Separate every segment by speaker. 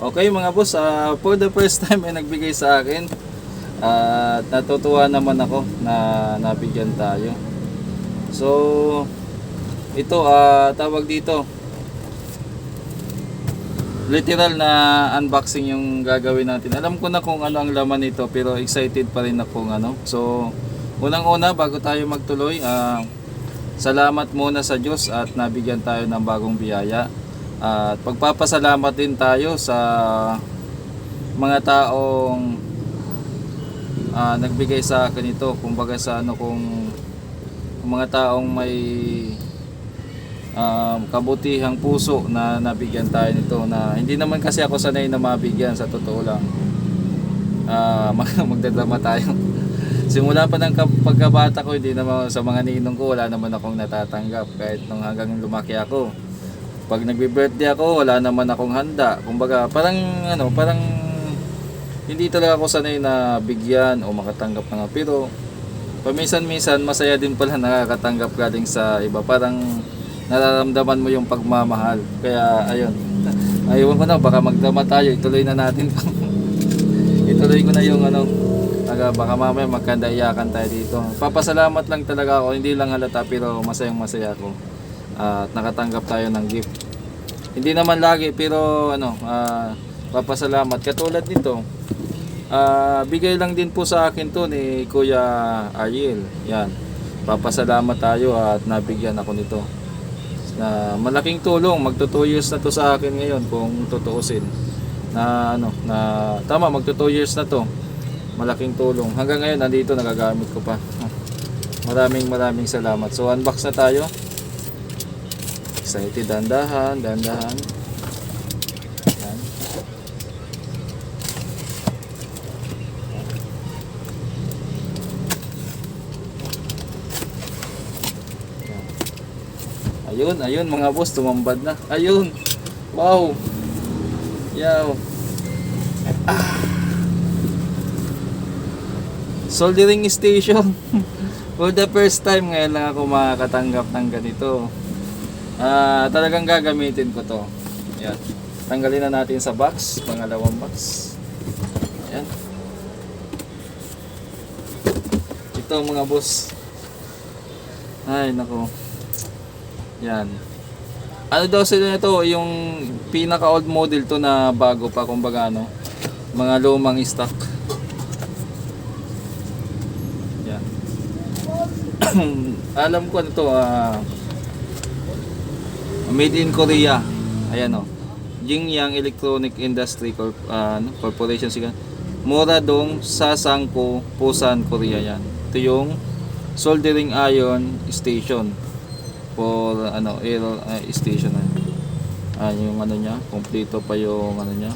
Speaker 1: Okay mga boss, ah, for the first time ay nagbigay sa akin. At natutuwa naman ako na nabigyan tayo. So, ito ah tawag dito. Literal na unboxing yung gagawin natin. Alam ko na kung ano ang laman nito pero excited pa rin ako kung ano. So, unang-una bago tayo magtuloy, ah salamat muna sa Diyos at nabigyan tayo ng bagong biyaya. At pagpapasalamat din tayo sa mga taong ah, nagbigay sa akin ito. Kumbaga sa ano kung mga taong may um, kabutihang puso na nabigyan tayo nito na hindi naman kasi ako sanay na mabigyan sa totoo lang. Ah, mag magdadrama tayo. Simula pa ng pagkabata ko, hindi naman sa mga ninong ko, wala naman akong natatanggap kahit nung hanggang lumaki ako. Pag nagbe-birthday ako, wala naman akong handa. Kumbaga, parang ano, parang hindi talaga ako sanay na bigyan o makatanggap ng pero paminsan-minsan masaya din pala nakakatanggap galing sa iba. Parang nararamdaman mo yung pagmamahal. Kaya ayun. Ayun ko na baka magdama tayo. Ituloy na natin. Ituloy ko na yung ano. Taga baka mamaya magkandaiyakan tayo dito. Papasalamat lang talaga ako. Hindi lang halata pero masayang masaya ako. At nakatanggap tayo ng gift. Hindi naman lagi pero ano, ah, papasalamat. Katulad nito, Ah, bigay lang din po sa akin to ni Kuya Ariel. Yan. Papasalamat tayo at nabigyan ako nito. Na malaking tulong, magto 2 years na to sa akin ngayon kung tutuusin. Na ano, na tama magto 2 years na to. Malaking tulong. Hanggang ngayon nandito nagagamit ko pa. Maraming maraming salamat. So unbox na tayo. Excited dandahan, dandahan. Ayun, ayun mga boss, tumambad na. Ayun. Wow. Yaw. Ah. Soldering station. For the first time ngayon lang ako makakatanggap ng ganito. Ah, talagang gagamitin ko to. Yan. Tanggalin na natin sa box, pangalawang box. Yan. Ito mga boss. Ay, nako. Yan. Ano daw sila nito, yung pinaka old model to na bago pa kumbaga ano, mga lumang stock. Yan. Alam ko ano to, ah, made in Korea. Ayan oh. Jingyang Electronic Industry Corp, ah, ano, Corporation siya. Moradong Sasangko, Busan, Korea yan. Ito yung soldering iron station for ano air uh, station na ah yung ano niya kompleto pa yung ano niya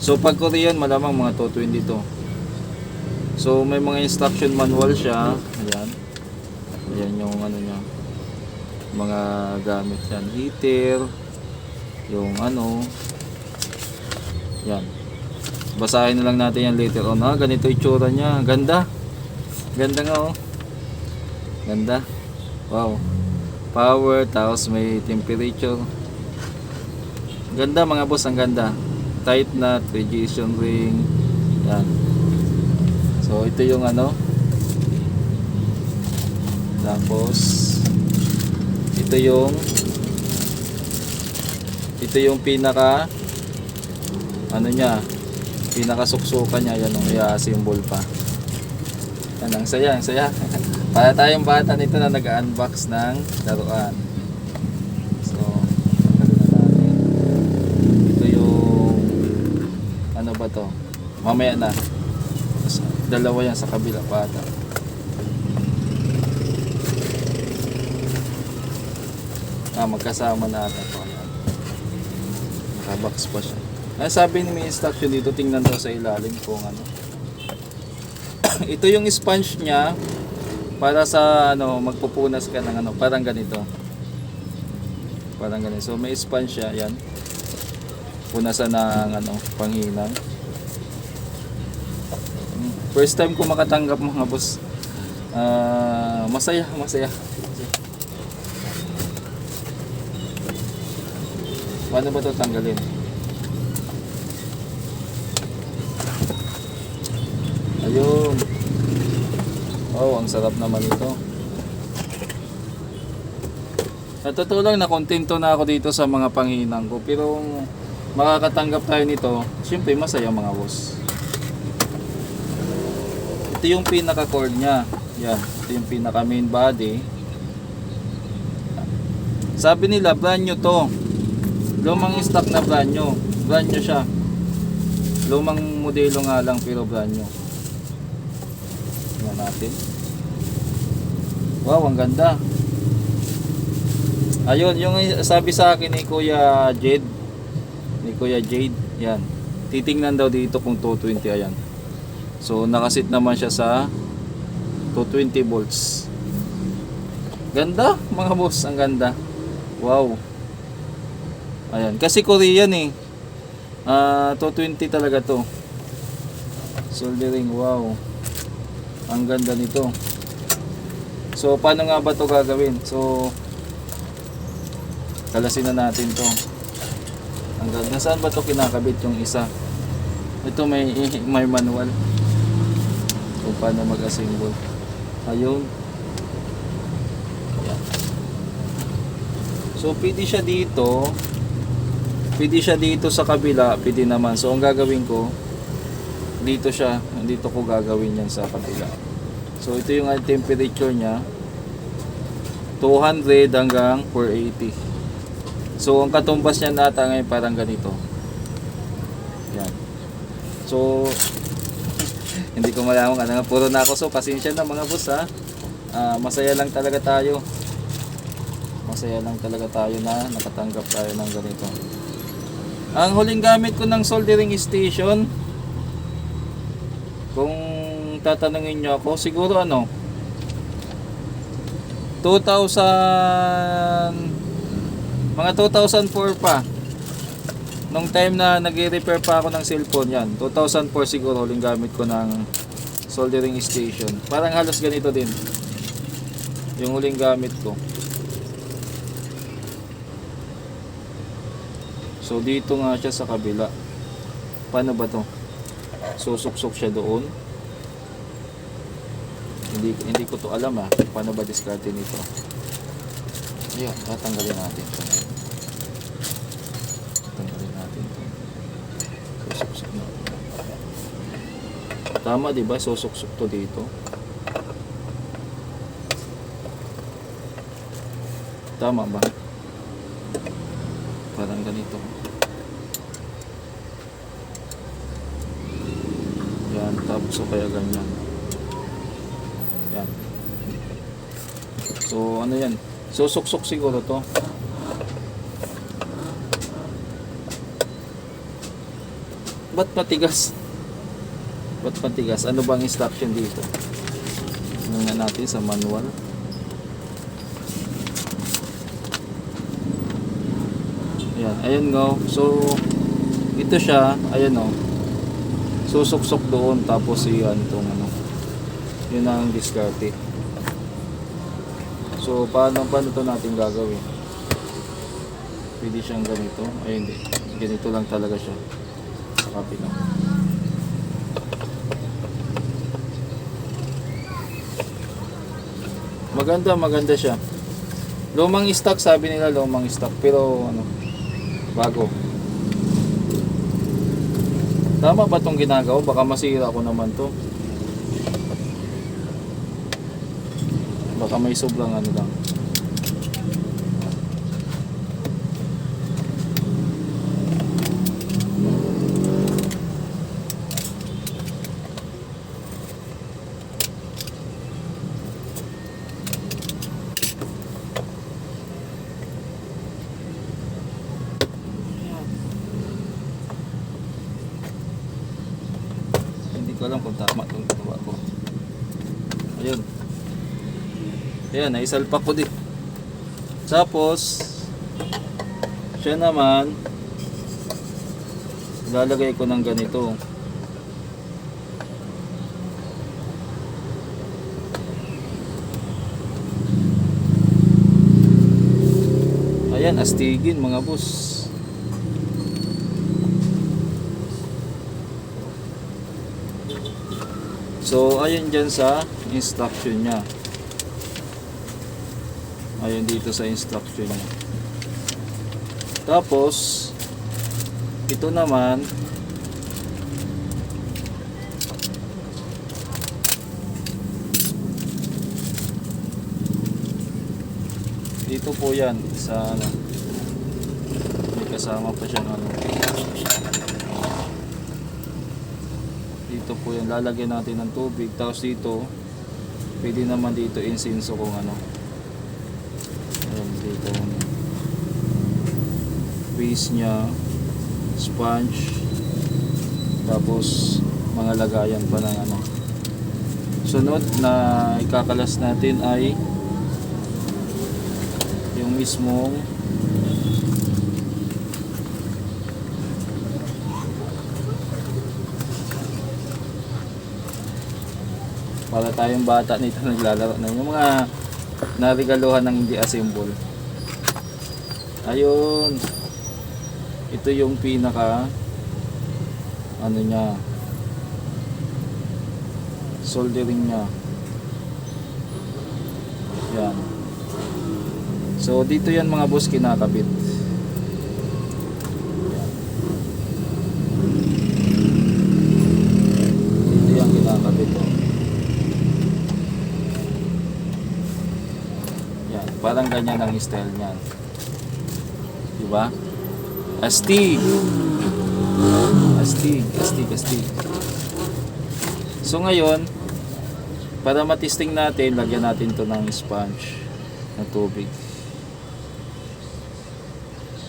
Speaker 1: so pag Korean malamang mga 220 to so may mga instruction manual siya ayan ayan yung ano niya mga gamit yan. Heater yung ano yan. Basahin na lang natin yan later on ah ganito itsura niya. Ganda. Ganda nga oh. Ganda. Wow. Power tapos may temperature. Ganda mga boss ang ganda. Tight nut radiation ring. Yan. So ito yung ano. Tapos ito yung ito yung pinaka ano niya pinaka suksukan niya yan o kaya symbol pa yan ang saya ang saya para tayong bata nito na nag-unbox ng laruan. So. Ito yung ano ba to? Mamaya na. Dalawa yan sa kabila pata. Ah, magkasama na ata. Ayan. Nakabox pa siya. Ay, sabi ni may instruction dito, tingnan daw sa ilalim kung ano. Ito yung sponge niya para sa ano magpupunas ka ng ano parang ganito parang ganito so may sponge siya yan punasan ng ano panghinang first time ko makatanggap mga boss Ah, masaya masaya Paano ba ito tanggalin? Ayun. Oh, ang sarap naman ito. Sa totoo lang, nakontento na ako dito sa mga panghinang ko. Pero makakatanggap tayo nito, syempre masaya mga boss. Ito yung pinaka cord niya. Yan, ito yung pinaka main body. Sabi nila brand new to. Lumang stock na brand new. Brand new siya. Lumang modelo nga lang pero brand new. Tingnan natin. Wow, ang ganda. Ayun, yung sabi sa akin ni Kuya Jade. Ni Kuya Jade. Yan. Titingnan daw dito kung 220 ayan. So nakasit naman siya sa 220 volts. Ganda mga boss, ang ganda. Wow. Ayan, kasi Korean eh. Ah, 220 talaga to. Soldering, wow. Ang ganda nito. So paano nga ba to gagawin? So kalasin na natin to. Ang ganda. Saan ba to kinakabit yung isa? Ito may may manual. Kung paano mag-assemble. Ayun. Ayan. So pwede siya dito. Pwede siya dito sa kabila, pwede naman. So ang gagawin ko, dito siya, dito ko gagawin yan sa kabila. So ito yung temperature niya. 200 hanggang 480. So ang katumbas niya nata ngayon parang ganito. Yan. So hindi ko malaman ano nga puro na ako so pasensya na mga boss ha. Ah, masaya lang talaga tayo. Masaya lang talaga tayo na nakatanggap tayo ng ganito. Ang huling gamit ko ng soldering station kung tatanungin nyo ako, siguro ano, 2000, mga 2004 pa. Nung time na nag-repair pa ako ng cellphone yan, 2004 siguro huling gamit ko ng soldering station. Parang halos ganito din. Yung huling gamit ko. So dito nga siya sa kabila. Paano ba to? Susuksok siya doon. Hindi hindi ko to alam ah. Paano ba diskarte nito? Ayun, tatanggalin natin. Tatanggalin natin to. Susuksok natin. Tama 'di ba? Susuksok to dito. Tama ba? Parang ganito. Yan, tapos o kaya ganyan. Yan. So, ano yan? Susuksok siguro to. Ba't matigas? Ba't matigas? Ano bang instruction dito? Ano natin sa manual? Ayan, ayun nga. So, ito siya, ayan o. Susuksok doon tapos iyan itong ano. Yun ang diskarte. So, paano, paano to natin gagawin? Pwede siyang ganito. Ay, hindi. Ganito lang talaga siya. Sa kapila. Maganda, maganda siya. Lumang stock, sabi nila lumang stock. Pero, ano, bago. Tama ba itong ginagawa? Baka masira ko naman to. Baka may sobrang ano lang. Hindi ko alam kung tama itong ginawa ko. Ayun. Ayan, naisalpak ko din. Tapos, siya naman, lalagay ko ng ganito. Ayan, astigin mga boss. So, ayun dyan sa instruction niya. Ayun dito sa instruction niya. Tapos, ito naman, dito po yan sa ano, may kasama pa siyang ano. Dito po yan, lalagyan natin ng tubig. Tapos dito, pwede naman dito insinso kung ano. Ayan, dito. ano. Base niya, sponge, tapos mga lagayan pa ng ano. Sunod na ikakalas natin ay yung mismong para tayong bata nito naglalaro na. Yung mga narigaluhan ng hindi assemble ayun ito yung pinaka ano niya soldering niya yan so dito yan mga boss kinakabit dito yan kinakabit oh. Yan, parang ganyan ang style niyan. Di ba? Astig. Astig, astig, astig. So ngayon, para matisting natin, lagyan natin to ng sponge na tubig.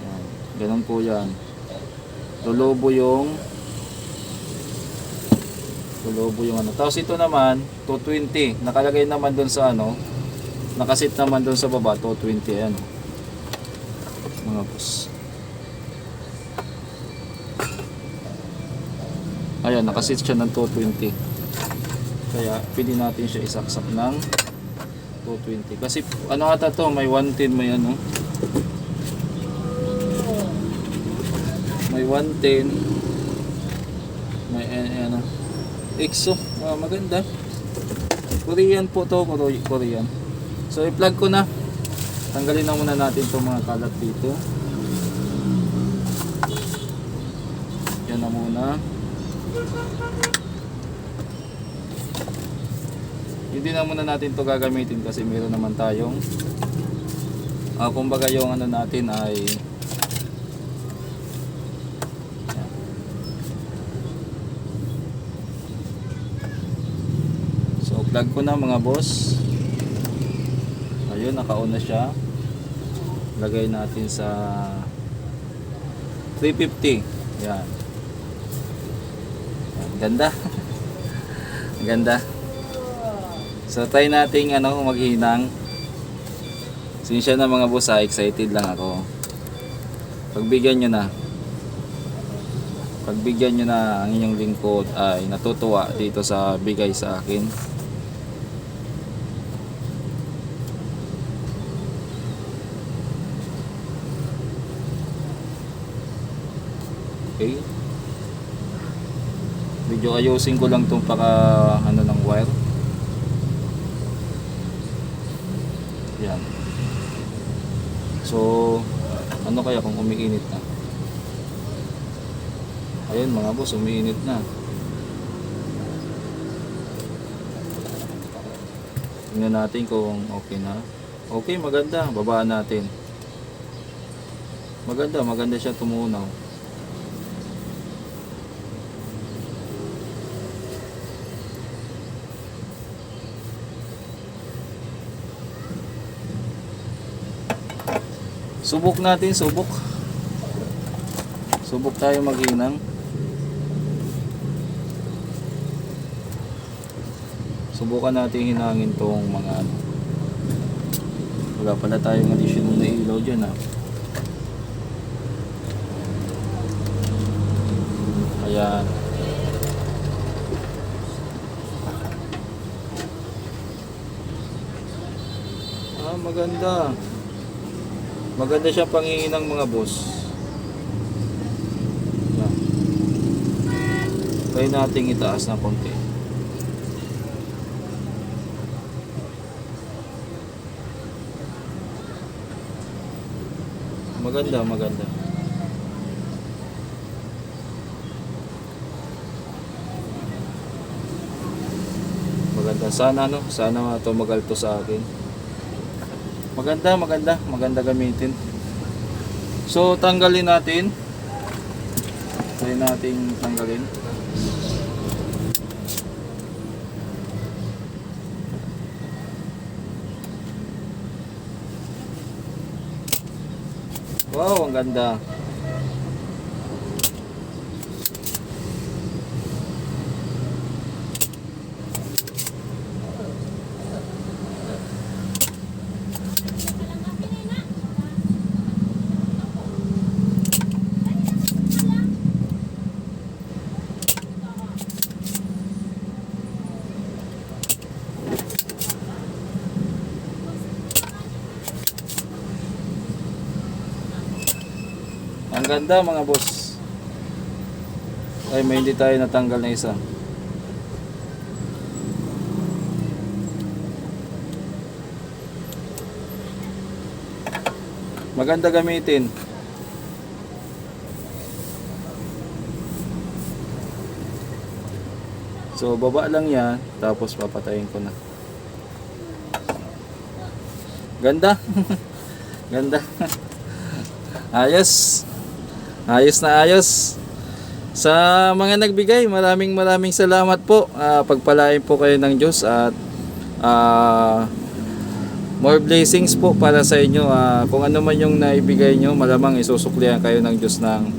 Speaker 1: Yan. Ganun po yan. Tulobo yung tulobo yung ano. Tapos ito naman, 220. Nakalagay naman dun sa ano, nakasit naman doon sa baba 220 ayan mga boss ayan nakasit siya ng 220 kaya pwede natin siya isaksak ng 220 kasi ano ata to may 110 may ano? May 110 may eh, eh, ano? EXO. Ah, maganda. Korean po to Kore- Korean. So i-plug ko na. Tanggalin na muna natin itong mga kalat dito. Yan na muna. Hindi na muna natin to gagamitin kasi meron naman tayong ah kumbaga yung ano natin ay. So plug ko na mga boss. Ayun, naka-on na siya. Lagay natin sa 350. Yan. Ganda. Ganda. So, try nating ano, maghinang. Sinsya na mga boss ha, excited lang ako. Pagbigyan nyo na. Pagbigyan nyo na ang inyong lingkod ay natutuwa dito sa bigay sa akin. Okay. Medyo ayusin ko lang itong paka ano ng wire. Yan. So, ano kaya kung umiinit na? Ayun mga boss, umiinit na. Tingnan natin kung okay na. Okay, maganda. Babaan natin. Maganda, maganda siya tumunaw. Subok natin, subok. Subok tayo maghinang. Subukan natin hinangin tong mga ano. Wala pala tayong additional na ilaw dyan ah. Ayan. Ah, maganda maganda siya pangingi ng mga boss. Yan. nating itaas na konti. Maganda maganda. Maganda. Sana no sana tumagal to sa akin. Maganda, maganda, maganda gamitin. So tanggalin natin. Try nating tanggalin. Wow, ang ganda. Ganda mga boss. Ay, may hindi tayo natanggal na isa. Maganda gamitin. So, baba lang yan, tapos papatayin ko na. Ganda. Ganda. Ayos. Ayos na ayos. Sa mga nagbigay, maraming maraming salamat po. Ah, pagpalain po kayo ng Diyos at ah, more blessings po para sa inyo. Ah, kung ano man yung naibigay nyo, malamang isusuklihan kayo ng Diyos ng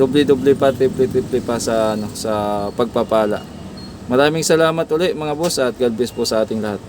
Speaker 1: doble-doble pa, triple-triple pa sa, ano, sa pagpapala. Maraming salamat ulit mga boss at God bless po sa ating lahat.